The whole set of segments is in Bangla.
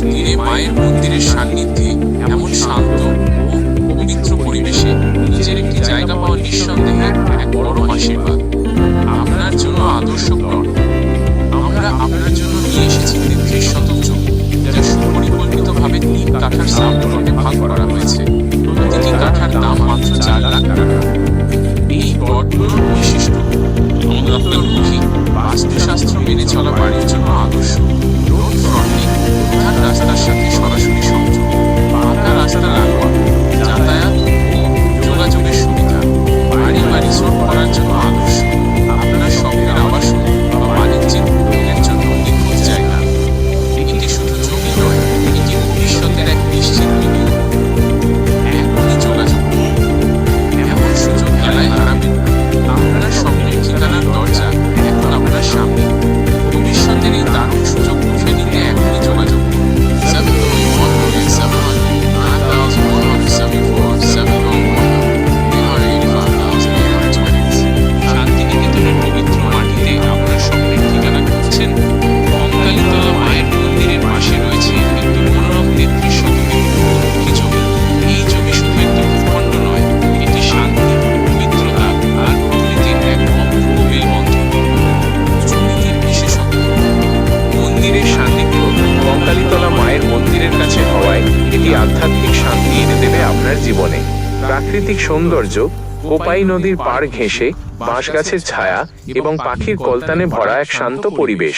তীরে মায়ের মন্দিরের সান্নিধ্যে এমন শান্ত ও পবিত্র পরিবেশে নিজের একটি জায়গা পাওয়া নিঃসন্দেহে এক বড় আশীর্বাদ। আপনার জন্য আদর্শ আমরা আপনার জন্য নিয়ে এসেছি তেত্রিশ জমি যা সুপরিকল্পিতভাবে তিন কাঠার সাব ভাগ করা হয়েছে। প্রতিটি কাঠার দাম মাত্র চার লাখ টাকা এই প্লটগুলোর বৈশিষ্ট্য এটি আধ্যাত্মিক শান্তি এনে দেবে আপনার জীবনে? প্রাকৃতিক সৌন্দর্য, কোপাই নদীর পাড় ঘেঁষে বাঁশ গাছের ছায়া এবং পাখির কলতানে ভরা এক শান্ত পরিবেশ।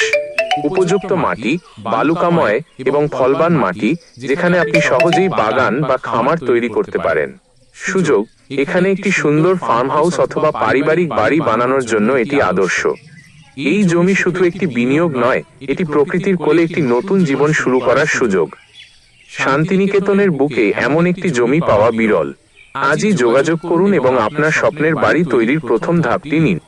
উপযুক্ত মাটি, বালুকাময় এবং ফলবান মাটি, যেখানে আপনি সহজেই বাগান বা খামার তৈরি করতে পারেন। সুযোগ, এখানে একটি সুন্দর ফার্ম হাউস অথবা পারিবারিক বাড়ি বানানোর জন্য এটি আদর্শ। এই জমি শুধু একটি বিনিয়োগ নয়, এটি প্রকৃতির কোলে একটি নতুন জীবন শুরু করার সুযোগ। শান্তিনিকেতনের বুকে এমন একটি জমি পাওয়া বিরল। আজই যোগাযোগ করুন এবং আপনার স্বপ্নের বাড়ি তৈরির প্রথম ধাপটি নিন।